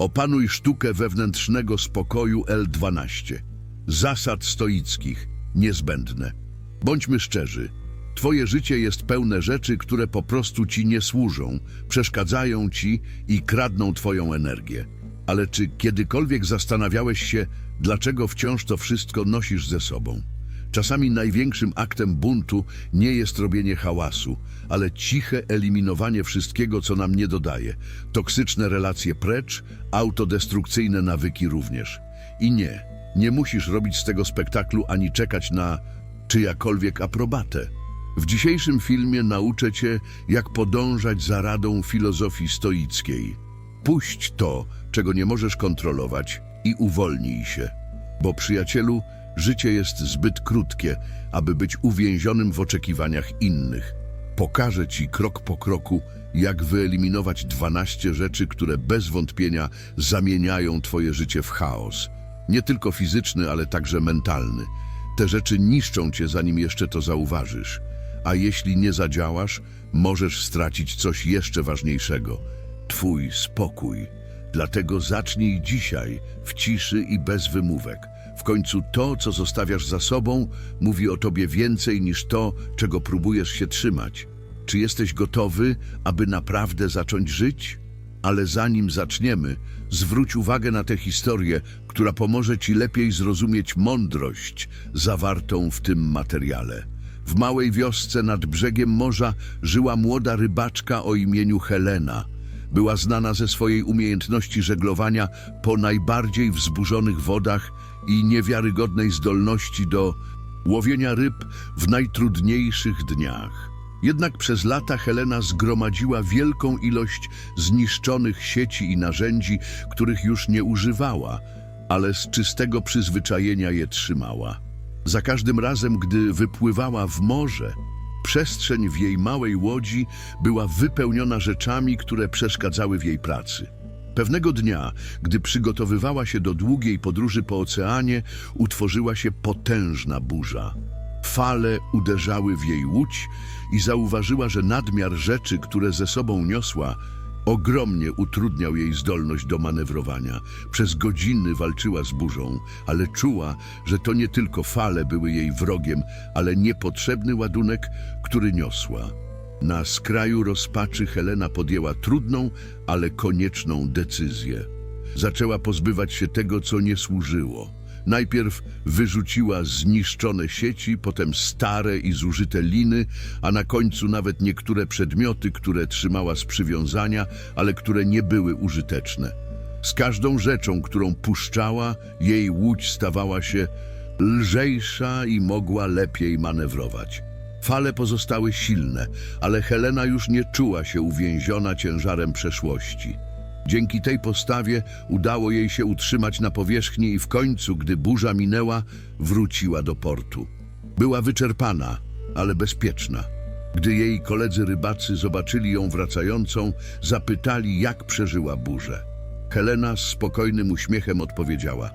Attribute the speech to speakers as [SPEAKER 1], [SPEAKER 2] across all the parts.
[SPEAKER 1] Opanuj sztukę wewnętrznego spokoju L12. Zasad stoickich, niezbędne. Bądźmy szczerzy. Twoje życie jest pełne rzeczy, które po prostu ci nie służą, przeszkadzają ci i kradną twoją energię. Ale czy kiedykolwiek zastanawiałeś się, dlaczego wciąż to wszystko nosisz ze sobą? Czasami największym aktem buntu nie jest robienie hałasu, ale ciche eliminowanie wszystkiego, co nam nie dodaje. Toksyczne relacje precz, autodestrukcyjne nawyki również. I nie, nie musisz robić z tego spektaklu ani czekać na czyjakolwiek aprobatę. W dzisiejszym filmie nauczę Cię, jak podążać za radą filozofii stoickiej. Puść to, czego nie możesz kontrolować i uwolnij się. Bo przyjacielu, życie jest zbyt krótkie, aby być uwięzionym w oczekiwaniach innych. Pokażę Ci krok po kroku, jak wyeliminować 12 rzeczy, które bez wątpienia zamieniają Twoje życie w chaos. Nie tylko fizyczny, ale także mentalny. Te rzeczy niszczą Cię, zanim jeszcze to zauważysz. A jeśli nie zadziałasz, możesz stracić coś jeszcze ważniejszego. Twój spokój. Dlatego zacznij dzisiaj, w ciszy i bez wymówek. W końcu to, co zostawiasz za sobą, mówi o tobie więcej niż to, czego próbujesz się trzymać. Czy jesteś gotowy, aby naprawdę zacząć żyć? Ale zanim zaczniemy, zwróć uwagę na tę historię, która pomoże ci lepiej zrozumieć mądrość zawartą w tym materiale. W małej wiosce nad brzegiem morza żyła młoda rybaczka o imieniu Helena. Była znana ze swojej umiejętności żeglowania po najbardziej wzburzonych wodach i niewiarygodnej zdolności do łowienia ryb w najtrudniejszych dniach. Jednak przez lata Helena zgromadziła wielką ilość zniszczonych sieci i narzędzi, których już nie używała, ale z czystego przyzwyczajenia je trzymała. Za każdym razem, gdy wypływała w morze, przestrzeń w jej małej łodzi była wypełniona rzeczami, które przeszkadzały w jej pracy. Pewnego dnia, gdy przygotowywała się do długiej podróży po oceanie, utworzyła się potężna burza. Fale uderzały w jej łódź i zauważyła, że nadmiar rzeczy, które ze sobą niosła, ogromnie utrudniał jej zdolność do manewrowania. Przez godziny walczyła z burzą, ale czuła, że to nie tylko fale były jej wrogiem, ale niepotrzebny ładunek, który niosła. Na skraju rozpaczy Helena podjęła trudną, ale konieczną decyzję. Zaczęła pozbywać się tego, co nie służyło. Najpierw wyrzuciła zniszczone sieci, potem stare i zużyte liny, a na końcu nawet niektóre przedmioty, które trzymała z przywiązania, ale które nie były użyteczne. Z każdą rzeczą, którą puszczała, jej łódź stawała się lżejsza i mogła lepiej manewrować. Fale pozostały silne, ale Helena już nie czuła się uwięziona ciężarem przeszłości. Dzięki tej postawie udało jej się utrzymać na powierzchni i w końcu, gdy burza minęła, wróciła do portu. Była wyczerpana, ale bezpieczna. Gdy jej koledzy rybacy zobaczyli ją wracającą, zapytali, jak przeżyła burzę. Helena z spokojnym uśmiechem odpowiedziała: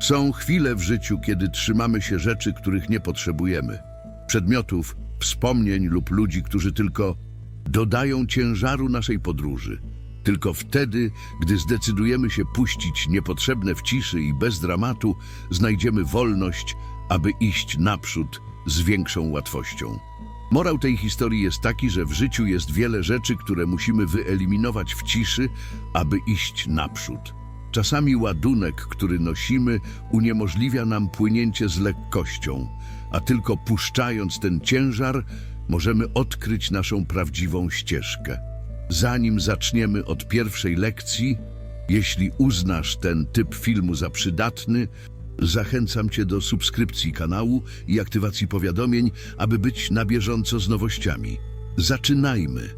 [SPEAKER 1] Są chwile w życiu, kiedy trzymamy się rzeczy, których nie potrzebujemy. Przedmiotów, wspomnień lub ludzi, którzy tylko dodają ciężaru naszej podróży. Tylko wtedy, gdy zdecydujemy się puścić niepotrzebne w ciszy i bez dramatu, znajdziemy wolność, aby iść naprzód z większą łatwością. Morał tej historii jest taki, że w życiu jest wiele rzeczy, które musimy wyeliminować w ciszy, aby iść naprzód. Czasami ładunek, który nosimy, uniemożliwia nam płynięcie z lekkością, a tylko puszczając ten ciężar, możemy odkryć naszą prawdziwą ścieżkę. Zanim zaczniemy od pierwszej lekcji, jeśli uznasz ten typ filmu za przydatny, zachęcam Cię do subskrypcji kanału i aktywacji powiadomień, aby być na bieżąco z nowościami. Zaczynajmy.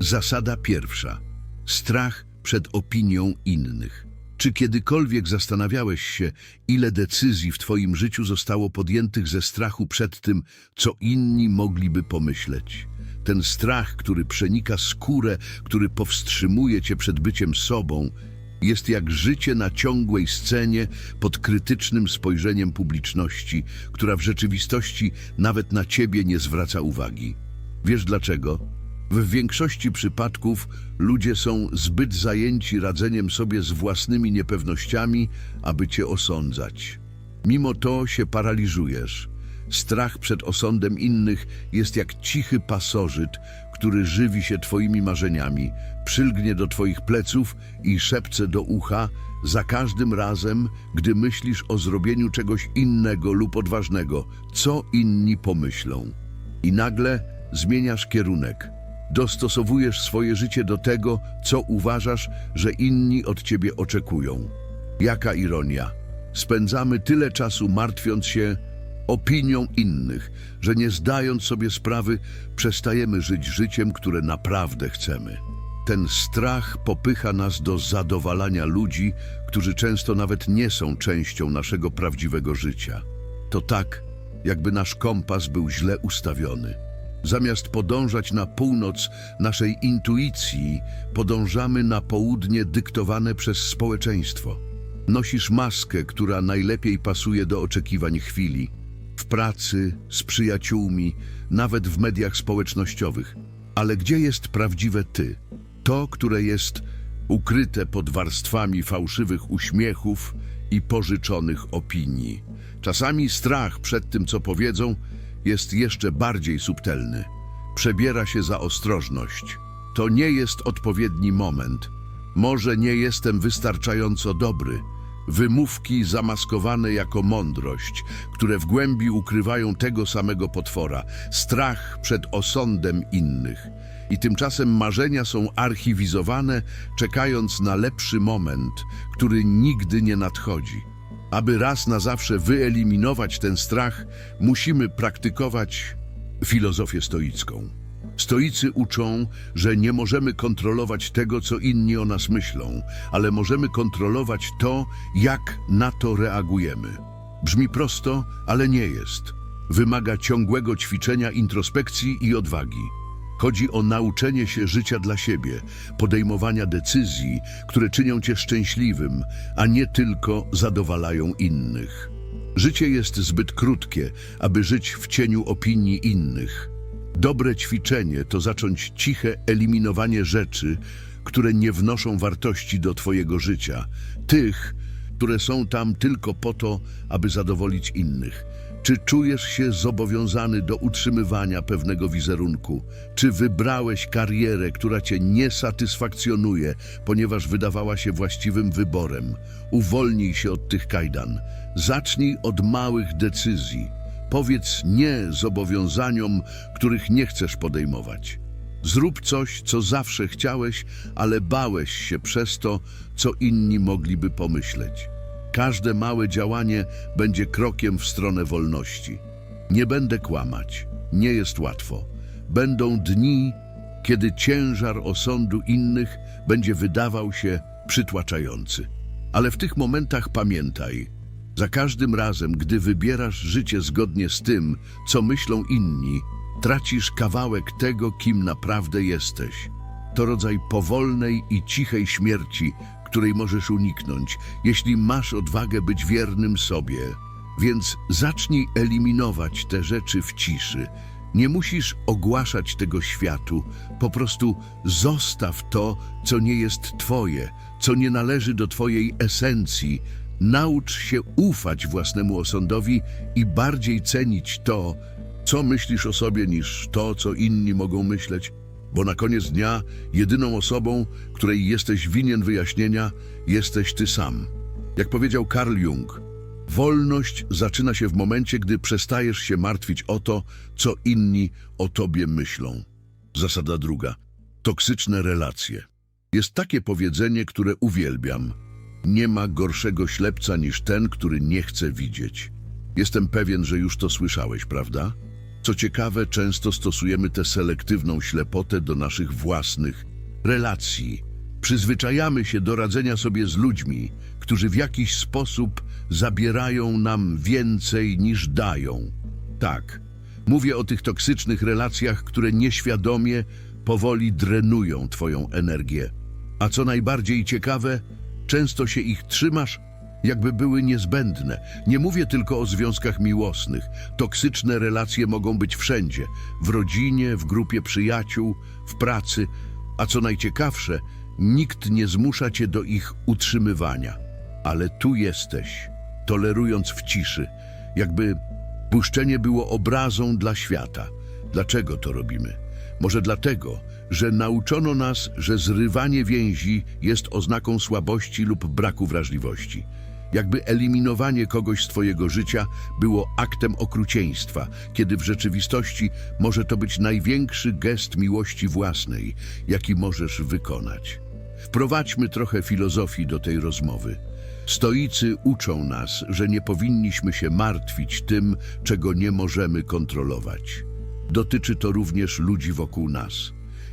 [SPEAKER 1] Zasada pierwsza. Strach przed opinią innych. Czy kiedykolwiek zastanawiałeś się, ile decyzji w Twoim życiu zostało podjętych ze strachu przed tym, co inni mogliby pomyśleć? Ten strach, który przenika skórę, który powstrzymuje cię przed byciem sobą, jest jak życie na ciągłej scenie pod krytycznym spojrzeniem publiczności, która w rzeczywistości nawet na ciebie nie zwraca uwagi. Wiesz dlaczego? W większości przypadków ludzie są zbyt zajęci radzeniem sobie z własnymi niepewnościami, aby cię osądzać. Mimo to się paraliżujesz. Strach przed osądem innych jest jak cichy pasożyt, który żywi się twoimi marzeniami, przylgnie do twoich pleców i szepce do ucha za każdym razem, gdy myślisz o zrobieniu czegoś innego lub odważnego, co inni pomyślą. I nagle zmieniasz kierunek. Dostosowujesz swoje życie do tego, co uważasz, że inni od ciebie oczekują. Jaka ironia. Spędzamy tyle czasu martwiąc się opinią innych, że nie zdając sobie sprawy, przestajemy żyć życiem, które naprawdę chcemy. Ten strach popycha nas do zadowalania ludzi, którzy często nawet nie są częścią naszego prawdziwego życia. To tak, jakby nasz kompas był źle ustawiony. Zamiast podążać na północ naszej intuicji, podążamy na południe dyktowane przez społeczeństwo. Nosisz maskę, która najlepiej pasuje do oczekiwań chwili. W pracy, z przyjaciółmi, nawet w mediach społecznościowych. Ale gdzie jest prawdziwe ty? To, które jest ukryte pod warstwami fałszywych uśmiechów i pożyczonych opinii. Czasami strach przed tym, co powiedzą, jest jeszcze bardziej subtelny. Przebiera się za ostrożność. To nie jest odpowiedni moment. Może nie jestem wystarczająco dobry. Wymówki zamaskowane jako mądrość, które w głębi ukrywają tego samego potwora strach przed osądem innych. I tymczasem marzenia są archiwizowane, czekając na lepszy moment, który nigdy nie nadchodzi. Aby raz na zawsze wyeliminować ten strach, musimy praktykować filozofię stoicką. Stoicy uczą, że nie możemy kontrolować tego, co inni o nas myślą, ale możemy kontrolować to, jak na to reagujemy. Brzmi prosto, ale nie jest. Wymaga ciągłego ćwiczenia introspekcji i odwagi. Chodzi o nauczenie się życia dla siebie, podejmowania decyzji, które czynią cię szczęśliwym, a nie tylko zadowalają innych. Życie jest zbyt krótkie, aby żyć w cieniu opinii innych. Dobre ćwiczenie to zacząć ciche eliminowanie rzeczy, które nie wnoszą wartości do Twojego życia, tych, które są tam tylko po to, aby zadowolić innych. Czy czujesz się zobowiązany do utrzymywania pewnego wizerunku? Czy wybrałeś karierę, która cię nie satysfakcjonuje, ponieważ wydawała się właściwym wyborem? Uwolnij się od tych kajdan. Zacznij od małych decyzji. Powiedz nie zobowiązaniom, których nie chcesz podejmować. Zrób coś, co zawsze chciałeś, ale bałeś się przez to, co inni mogliby pomyśleć. Każde małe działanie będzie krokiem w stronę wolności. Nie będę kłamać, nie jest łatwo. Będą dni, kiedy ciężar osądu innych będzie wydawał się przytłaczający. Ale w tych momentach pamiętaj, za każdym razem, gdy wybierasz życie zgodnie z tym, co myślą inni, tracisz kawałek tego, kim naprawdę jesteś. To rodzaj powolnej i cichej śmierci, której możesz uniknąć, jeśli masz odwagę być wiernym sobie. Więc zacznij eliminować te rzeczy w ciszy. Nie musisz ogłaszać tego światu, po prostu zostaw to, co nie jest twoje, co nie należy do twojej esencji. Naucz się ufać własnemu osądowi i bardziej cenić to, co myślisz o sobie, niż to, co inni mogą myśleć. Bo na koniec dnia jedyną osobą, której jesteś winien wyjaśnienia, jesteś ty sam. Jak powiedział Carl Jung, wolność zaczyna się w momencie, gdy przestajesz się martwić o to, co inni o tobie myślą. Zasada druga. Toksyczne relacje. Jest takie powiedzenie, które uwielbiam. Nie ma gorszego ślepca niż ten, który nie chce widzieć. Jestem pewien, że już to słyszałeś, prawda? Co ciekawe, często stosujemy tę selektywną ślepotę do naszych własnych relacji. Przyzwyczajamy się do radzenia sobie z ludźmi, którzy w jakiś sposób zabierają nam więcej niż dają. Tak, mówię o tych toksycznych relacjach, które nieświadomie, powoli drenują Twoją energię. A co najbardziej ciekawe, często się ich trzymasz, jakby były niezbędne. Nie mówię tylko o związkach miłosnych. Toksyczne relacje mogą być wszędzie w rodzinie, w grupie przyjaciół, w pracy, a co najciekawsze, nikt nie zmusza cię do ich utrzymywania. Ale tu jesteś, tolerując w ciszy, jakby puszczenie było obrazą dla świata. Dlaczego to robimy? Może dlatego, że nauczono nas, że zrywanie więzi jest oznaką słabości lub braku wrażliwości. Jakby eliminowanie kogoś z Twojego życia było aktem okrucieństwa, kiedy w rzeczywistości może to być największy gest miłości własnej, jaki możesz wykonać. Wprowadźmy trochę filozofii do tej rozmowy. Stoicy uczą nas, że nie powinniśmy się martwić tym, czego nie możemy kontrolować. Dotyczy to również ludzi wokół nas.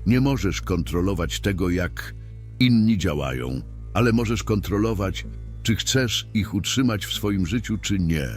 [SPEAKER 1] Nie możesz kontrolować tego, jak inni działają, ale możesz kontrolować, czy chcesz ich utrzymać w swoim życiu, czy nie.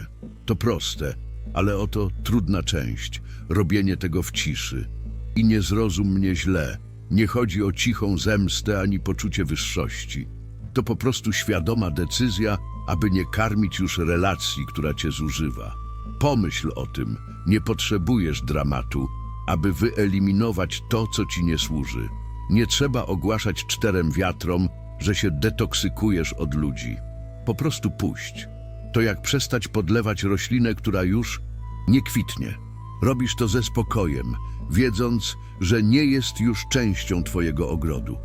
[SPEAKER 1] To proste, ale oto trudna część robienie tego w ciszy. I nie zrozum mnie źle. Nie chodzi o cichą zemstę ani poczucie wyższości. To po prostu świadoma decyzja, aby nie karmić już relacji, która cię zużywa. Pomyśl o tym. Nie potrzebujesz dramatu, aby wyeliminować to, co ci nie służy. Nie trzeba ogłaszać czterem wiatrom, że się detoksykujesz od ludzi. Po prostu puść. To jak przestać podlewać roślinę, która już nie kwitnie. Robisz to ze spokojem, wiedząc, że nie jest już częścią twojego ogrodu.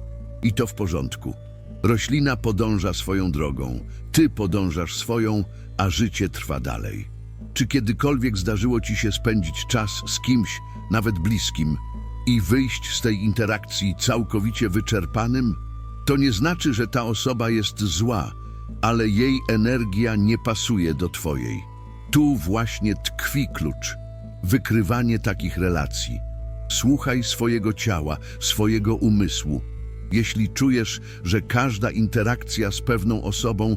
[SPEAKER 1] I to w porządku. Roślina podąża swoją drogą, ty podążasz swoją, a życie trwa dalej. Czy kiedykolwiek zdarzyło ci się spędzić czas z kimś, nawet bliskim, i wyjść z tej interakcji całkowicie wyczerpanym? To nie znaczy, że ta osoba jest zła, ale jej energia nie pasuje do twojej. Tu właśnie tkwi klucz. Wykrywanie takich relacji. Słuchaj swojego ciała, swojego umysłu. Jeśli czujesz, że każda interakcja z pewną osobą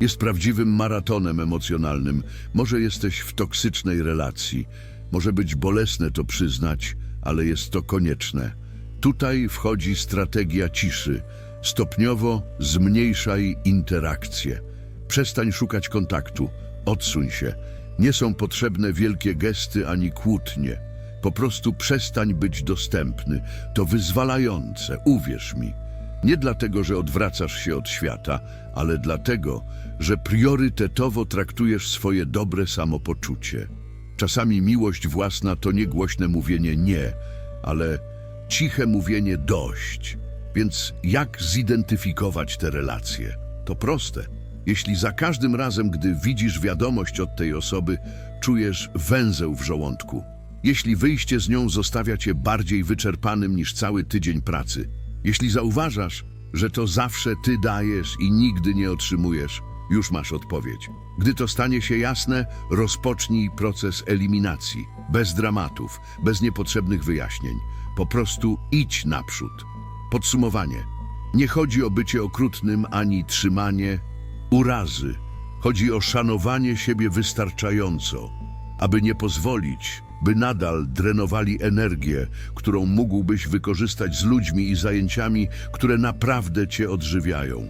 [SPEAKER 1] jest prawdziwym maratonem emocjonalnym, może jesteś w toksycznej relacji. Może być bolesne to przyznać, ale jest to konieczne. Tutaj wchodzi strategia ciszy. Stopniowo zmniejszaj interakcje. Przestań szukać kontaktu. Odsuń się. Nie są potrzebne wielkie gesty ani kłótnie. Po prostu przestań być dostępny. To wyzwalające, uwierz mi. Nie dlatego, że odwracasz się od świata, ale dlatego, że priorytetowo traktujesz swoje dobre samopoczucie. Czasami miłość własna to nie głośne mówienie nie, ale ciche mówienie dość. Więc jak zidentyfikować te relacje? To proste. Jeśli za każdym razem, gdy widzisz wiadomość od tej osoby, czujesz węzeł w żołądku, jeśli wyjście z nią zostawia cię bardziej wyczerpanym niż cały tydzień pracy, jeśli zauważasz, że to zawsze ty dajesz i nigdy nie otrzymujesz, już masz odpowiedź. Gdy to stanie się jasne, rozpocznij proces eliminacji. Bez dramatów, bez niepotrzebnych wyjaśnień. Po prostu idź naprzód. Podsumowanie. Nie chodzi o bycie okrutnym ani trzymanie urazy. Chodzi o szanowanie siebie wystarczająco, aby nie pozwolić, by nadal drenowali energię, którą mógłbyś wykorzystać z ludźmi i zajęciami, które naprawdę cię odżywiają.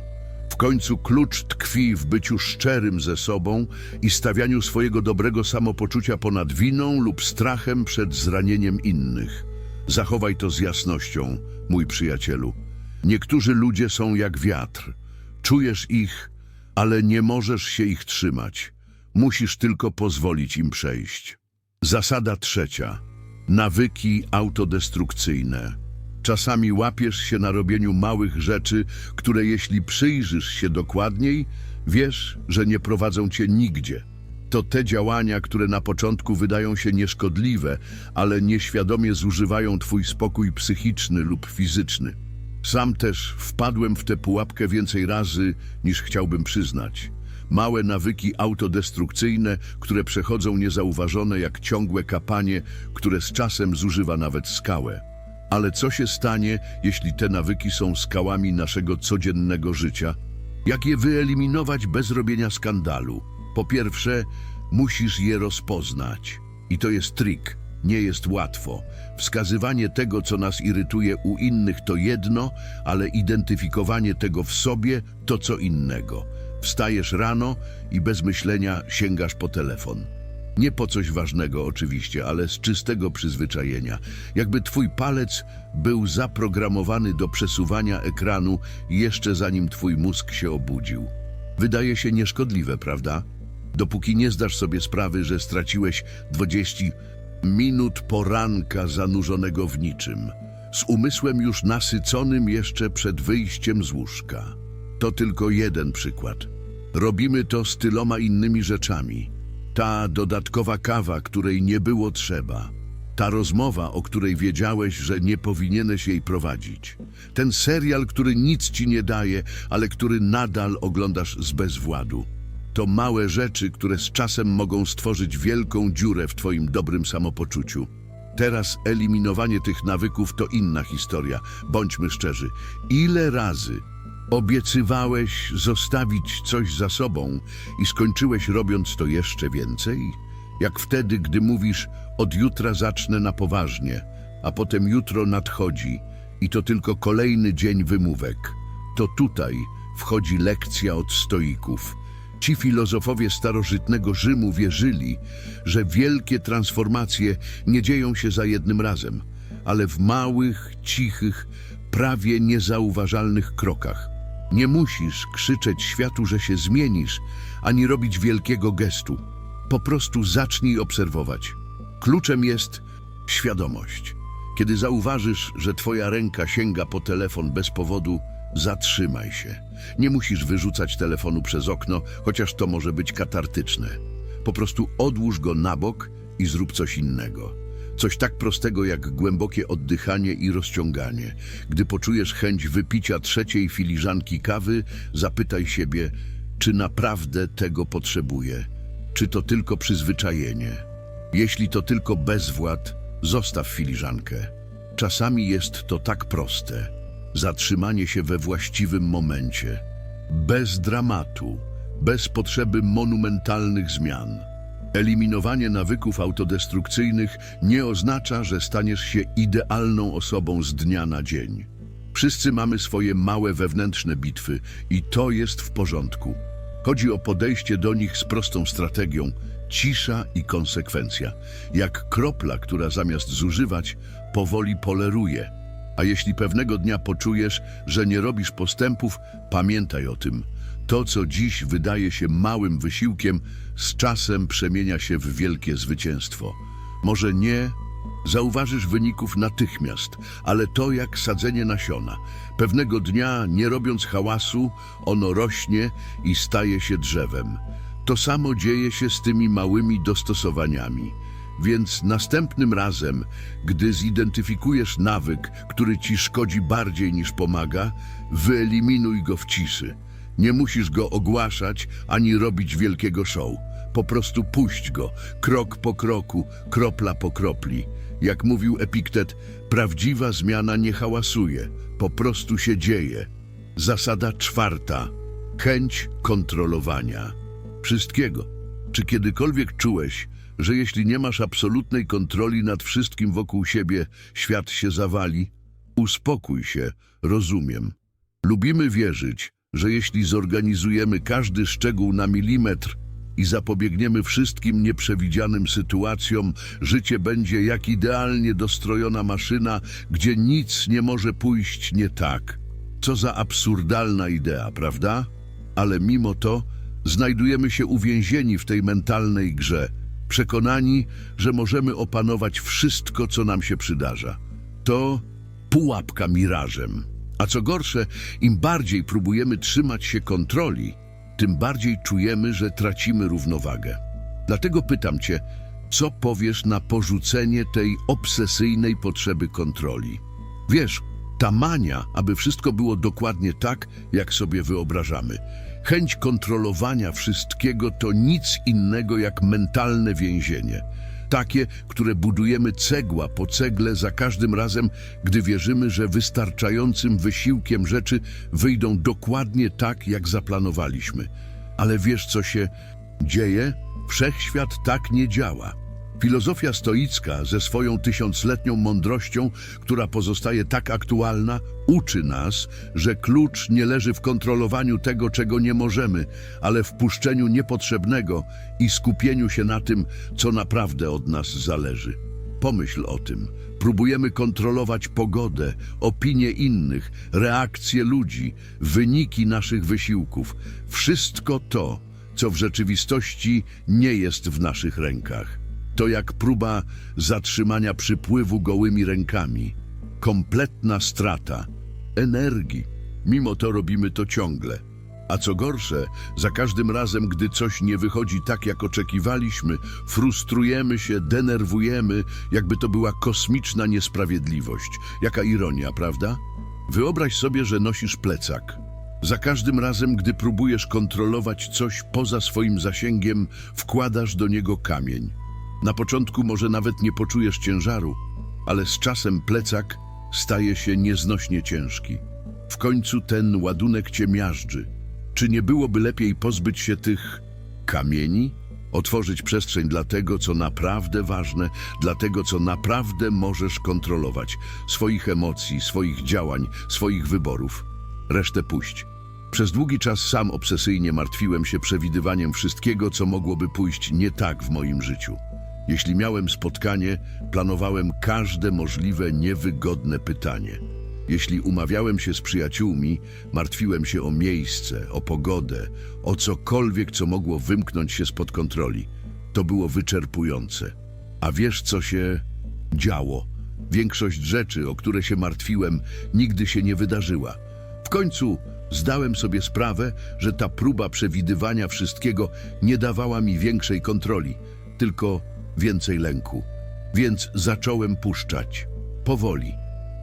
[SPEAKER 1] W końcu klucz tkwi w byciu szczerym ze sobą i stawianiu swojego dobrego samopoczucia ponad winą lub strachem przed zranieniem innych. Zachowaj to z jasnością, mój przyjacielu. Niektórzy ludzie są jak wiatr. Czujesz ich, ale nie możesz się ich trzymać. Musisz tylko pozwolić im przejść. Zasada trzecia. Nawyki autodestrukcyjne. Czasami łapiesz się na robieniu małych rzeczy, które jeśli przyjrzysz się dokładniej, wiesz, że nie prowadzą cię nigdzie. To te działania, które na początku wydają się nieszkodliwe, ale nieświadomie zużywają twój spokój psychiczny lub fizyczny. Sam też wpadłem w tę pułapkę więcej razy, niż chciałbym przyznać. Małe nawyki autodestrukcyjne, które przechodzą niezauważone jak ciągłe kapanie, które z czasem zużywa nawet skałę. Ale co się stanie, jeśli te nawyki są skałami naszego codziennego życia? Jak je wyeliminować bez robienia skandalu? Po pierwsze, musisz je rozpoznać. I to jest trik. Nie jest łatwo. Wskazywanie tego, co nas irytuje u innych, to jedno, ale identyfikowanie tego w sobie to co innego. Wstajesz rano i bez myślenia sięgasz po telefon. Nie po coś ważnego oczywiście, ale z czystego przyzwyczajenia. Jakby twój palec był zaprogramowany do przesuwania ekranu jeszcze zanim twój mózg się obudził. Wydaje się nieszkodliwe, prawda? Dopóki nie zdasz sobie sprawy, że straciłeś 20 minut poranka zanurzonego w niczym, z umysłem już nasyconym jeszcze przed wyjściem z łóżka. To tylko jeden przykład. Robimy to z tyloma innymi rzeczami. Ta dodatkowa kawa, której nie było trzeba. Ta rozmowa, o której wiedziałeś, że nie powinieneś jej prowadzić. Ten serial, który nic ci nie daje, ale który nadal oglądasz z bezwładu. To małe rzeczy, które z czasem mogą stworzyć wielką dziurę w twoim dobrym samopoczuciu. Teraz eliminowanie tych nawyków to inna historia. Bądźmy szczerzy. Ile razy obiecywałeś zostawić coś za sobą i skończyłeś robiąc to jeszcze więcej? Jak wtedy, gdy mówisz od jutra zacznę na poważnie, a potem jutro nadchodzi i to tylko kolejny dzień wymówek. To tutaj wchodzi lekcja od stoików. Ci filozofowie starożytnego Rzymu wierzyli, że wielkie transformacje nie dzieją się za jednym razem, ale w małych, cichych, prawie niezauważalnych krokach. Nie musisz krzyczeć światu, że się zmienisz, ani robić wielkiego gestu. Po prostu zacznij obserwować. Kluczem jest świadomość. Kiedy zauważysz, że twoja ręka sięga po telefon bez powodu, zatrzymaj się. Nie musisz wyrzucać telefonu przez okno, chociaż to może być katartyczne. Po prostu odłóż go na bok i zrób coś innego. Coś tak prostego jak głębokie oddychanie i rozciąganie. Gdy poczujesz chęć wypicia trzeciej filiżanki kawy, zapytaj siebie, czy naprawdę tego potrzebuję, czy to tylko przyzwyczajenie. Jeśli to tylko bezwład, zostaw filiżankę. Czasami jest to tak proste. Zatrzymanie się we właściwym momencie. Bez dramatu, bez potrzeby monumentalnych zmian. Eliminowanie nawyków autodestrukcyjnych nie oznacza, że staniesz się idealną osobą z dnia na dzień. Wszyscy mamy swoje małe wewnętrzne bitwy i to jest w porządku. Chodzi o podejście do nich z prostą strategią, cisza i konsekwencja. Jak kropla, która zamiast zużywać, powoli poleruje. A jeśli pewnego dnia poczujesz, że nie robisz postępów, pamiętaj o tym. To, co dziś wydaje się małym wysiłkiem, z czasem przemienia się w wielkie zwycięstwo. Może nie zauważysz wyników natychmiast, ale to jak sadzenie nasiona. Pewnego dnia, nie robiąc hałasu, ono rośnie i staje się drzewem. To samo dzieje się z tymi małymi dostosowaniami. Więc następnym razem, gdy zidentyfikujesz nawyk, który ci szkodzi bardziej niż pomaga, wyeliminuj go w ciszy. Nie musisz go ogłaszać ani robić wielkiego show. Po prostu puść go, krok po kroku, kropla po kropli. Jak mówił Epiktet, prawdziwa zmiana nie hałasuje, po prostu się dzieje. Zasada czwarta. Chęć kontrolowania. Wszystkiego. Czy kiedykolwiek czułeś, że jeśli nie masz absolutnej kontroli nad wszystkim wokół siebie, świat się zawali? Uspokój się, rozumiem. Lubimy wierzyć, że jeśli zorganizujemy każdy szczegół na milimetr i zapobiegniemy wszystkim nieprzewidzianym sytuacjom, życie będzie jak idealnie dostrojona maszyna, gdzie nic nie może pójść nie tak. Co za absurdalna idea, prawda? Ale mimo to znajdujemy się uwięzieni w tej mentalnej grze, przekonani, że możemy opanować wszystko, co nam się przydarza. To pułapka mirażem. A co gorsze, im bardziej próbujemy trzymać się kontroli, tym bardziej czujemy, że tracimy równowagę. Dlatego pytam Cię, co powiesz na porzucenie tej obsesyjnej potrzeby kontroli? Wiesz, ta mania, aby wszystko było dokładnie tak, jak sobie wyobrażamy. Chęć kontrolowania wszystkiego to nic innego jak mentalne więzienie. Takie, które budujemy cegła po cegle za każdym razem, gdy wierzymy, że wystarczającym wysiłkiem rzeczy wyjdą dokładnie tak, jak zaplanowaliśmy. Ale wiesz, co się dzieje? Wszechświat tak nie działa. Filozofia stoicka ze swoją tysiącletnią mądrością, która pozostaje tak aktualna, uczy nas, że klucz nie leży w kontrolowaniu tego, czego nie możemy, ale w puszczeniu niepotrzebnego i skupieniu się na tym, co naprawdę od nas zależy. Pomyśl o tym. Próbujemy kontrolować pogodę, opinie innych, reakcje ludzi, wyniki naszych wysiłków. Wszystko to, co w rzeczywistości nie jest w naszych rękach. To jak próba zatrzymania przypływu gołymi rękami. Kompletna strata energii. Mimo to robimy to ciągle. A co gorsze, za każdym razem, gdy coś nie wychodzi tak, jak oczekiwaliśmy, frustrujemy się, denerwujemy, jakby to była kosmiczna niesprawiedliwość. Jaka ironia, prawda? Wyobraź sobie, że nosisz plecak. Za każdym razem, gdy próbujesz kontrolować coś poza swoim zasięgiem, wkładasz do niego kamień. Na początku może nawet nie poczujesz ciężaru, ale z czasem plecak staje się nieznośnie ciężki. W końcu ten ładunek cię miażdży. Czy nie byłoby lepiej pozbyć się tych kamieni? Otworzyć przestrzeń dla tego, co naprawdę ważne, dla tego, co naprawdę możesz kontrolować, swoich emocji, swoich działań, swoich wyborów. Resztę puść. Przez długi czas sam obsesyjnie martwiłem się przewidywaniem wszystkiego, co mogłoby pójść nie tak w moim życiu. Jeśli miałem spotkanie, planowałem każde możliwe niewygodne pytanie. Jeśli umawiałem się z przyjaciółmi, martwiłem się o miejsce, o pogodę, o cokolwiek, co mogło wymknąć się spod kontroli. To było wyczerpujące. A wiesz, co się działo? Większość rzeczy, o które się martwiłem, nigdy się nie wydarzyła. W końcu zdałem sobie sprawę, że ta próba przewidywania wszystkiego nie dawała mi większej kontroli, tylko więcej lęku. Więc zacząłem puszczać. Powoli.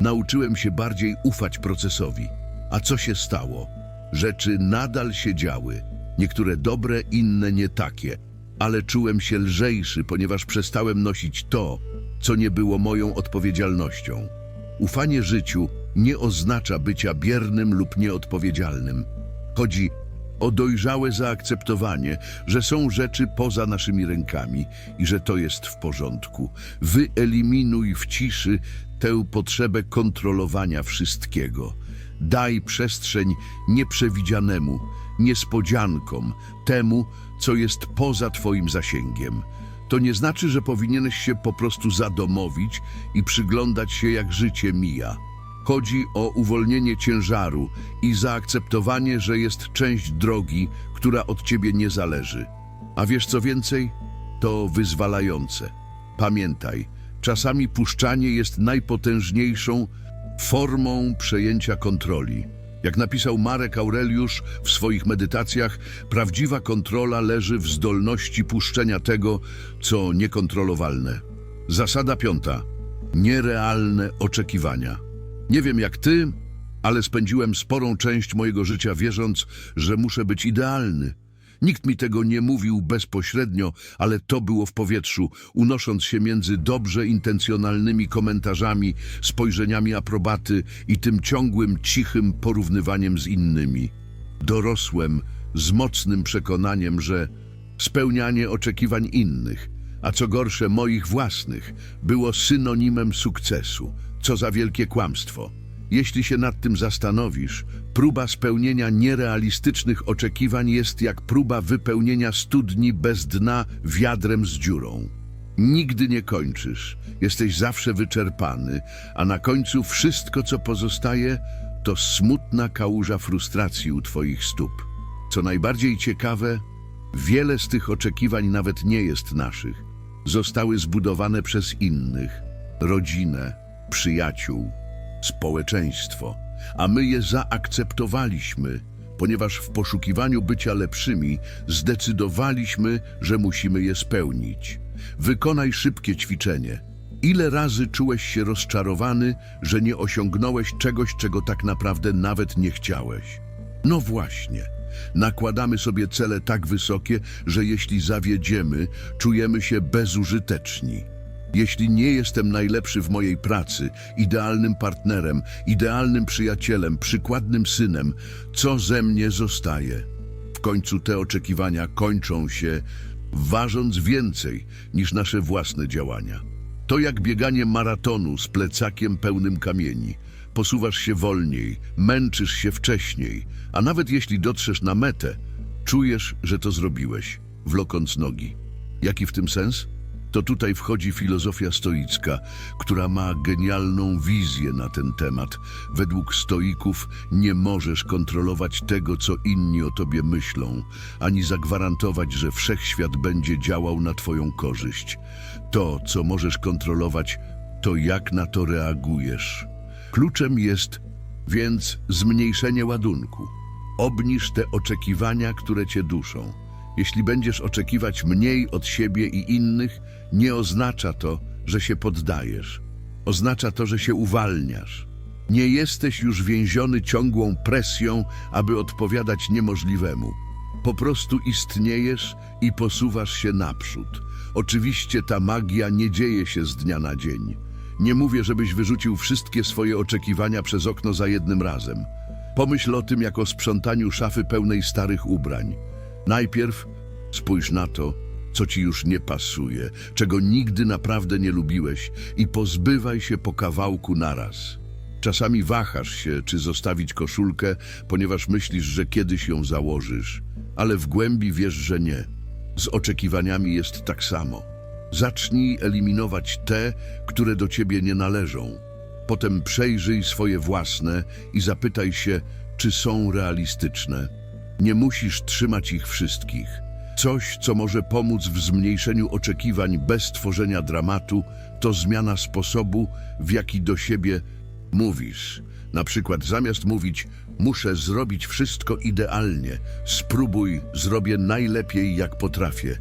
[SPEAKER 1] Nauczyłem się bardziej ufać procesowi. A co się stało? Rzeczy nadal się działy. Niektóre dobre, inne nie takie. Ale czułem się lżejszy, ponieważ przestałem nosić to, co nie było moją odpowiedzialnością. Ufanie życiu nie oznacza bycia biernym lub nieodpowiedzialnym. Chodzi o dojrzałe zaakceptowanie, że są rzeczy poza naszymi rękami i że to jest w porządku. Wyeliminuj w ciszy tę potrzebę kontrolowania wszystkiego. Daj przestrzeń nieprzewidzianemu, niespodziankom, temu, co jest poza Twoim zasięgiem. To nie znaczy, że powinieneś się po prostu zadomowić i przyglądać się, jak życie mija. Chodzi o uwolnienie ciężaru i zaakceptowanie, że jest część drogi, która od ciebie nie zależy. A wiesz co więcej? To wyzwalające. Pamiętaj, czasami puszczanie jest najpotężniejszą formą przejęcia kontroli. Jak napisał Marek Aureliusz w swoich medytacjach, prawdziwa kontrola leży w zdolności puszczenia tego, co niekontrolowalne. Zasada piąta. Nierealne oczekiwania. Nie wiem jak ty, ale spędziłem sporą część mojego życia wierząc, że muszę być idealny. Nikt mi tego nie mówił bezpośrednio, ale to było w powietrzu, unosząc się między dobrze intencjonalnymi komentarzami, spojrzeniami aprobaty i tym ciągłym, cichym porównywaniem z innymi. Dorosłem z mocnym przekonaniem, że spełnianie oczekiwań innych, a co gorsze moich własnych, było synonimem sukcesu. Co za wielkie kłamstwo. Jeśli się nad tym zastanowisz, próba spełnienia nierealistycznych oczekiwań jest jak próba wypełnienia studni bez dna wiadrem z dziurą. Nigdy nie kończysz, jesteś zawsze wyczerpany, a na końcu wszystko, co pozostaje, to smutna kałuża frustracji u twoich stóp. Co najbardziej ciekawe, wiele z tych oczekiwań nawet nie jest naszych. Zostały zbudowane przez innych, rodzinę, przyjaciół, społeczeństwo, a my je zaakceptowaliśmy, ponieważ w poszukiwaniu bycia lepszymi zdecydowaliśmy, że musimy je spełnić. Wykonaj szybkie ćwiczenie. Ile razy czułeś się rozczarowany, że nie osiągnąłeś czegoś, czego tak naprawdę nawet nie chciałeś? No właśnie. Nakładamy sobie cele tak wysokie, że jeśli zawiedziemy, czujemy się bezużyteczni. Jeśli nie jestem najlepszy w mojej pracy, idealnym partnerem, idealnym przyjacielem, przykładnym synem, co ze mnie zostaje? W końcu te oczekiwania kończą się ważąc więcej niż nasze własne działania. To jak bieganie maratonu z plecakiem pełnym kamieni. Posuwasz się wolniej, męczysz się wcześniej, a nawet jeśli dotrzesz na metę, czujesz, że to zrobiłeś, wlokąc nogi. Jaki w tym sens? To tutaj wchodzi filozofia stoicka, która ma genialną wizję na ten temat. Według stoików nie możesz kontrolować tego, co inni o tobie myślą, ani zagwarantować, że wszechświat będzie działał na twoją korzyść. To, co możesz kontrolować, to jak na to reagujesz. Kluczem jest więc zmniejszenie ładunku. Obniż te oczekiwania, które cię duszą. Jeśli będziesz oczekiwać mniej od siebie i innych, nie oznacza to, że się poddajesz. Oznacza to, że się uwalniasz. Nie jesteś już więziony ciągłą presją, aby odpowiadać niemożliwemu. Po prostu istniejesz i posuwasz się naprzód. Oczywiście ta magia nie dzieje się z dnia na dzień. Nie mówię, żebyś wyrzucił wszystkie swoje oczekiwania przez okno za jednym razem. Pomyśl o tym jako sprzątaniu szafy pełnej starych ubrań. Najpierw spójrz na to, co ci już nie pasuje, czego nigdy naprawdę nie lubiłeś i pozbywaj się po kawałku naraz. Czasami wahasz się, czy zostawić koszulkę, ponieważ myślisz, że kiedyś ją założysz, ale w głębi wiesz, że nie. Z oczekiwaniami jest tak samo. Zacznij eliminować te, które do ciebie nie należą. Potem przejrzyj swoje własne i zapytaj się, czy są realistyczne. Nie musisz trzymać ich wszystkich. Coś, co może pomóc w zmniejszeniu oczekiwań bez tworzenia dramatu, to zmiana sposobu, w jaki do siebie mówisz. Na przykład zamiast mówić muszę zrobić wszystko idealnie, spróbuj zrobię najlepiej jak potrafię.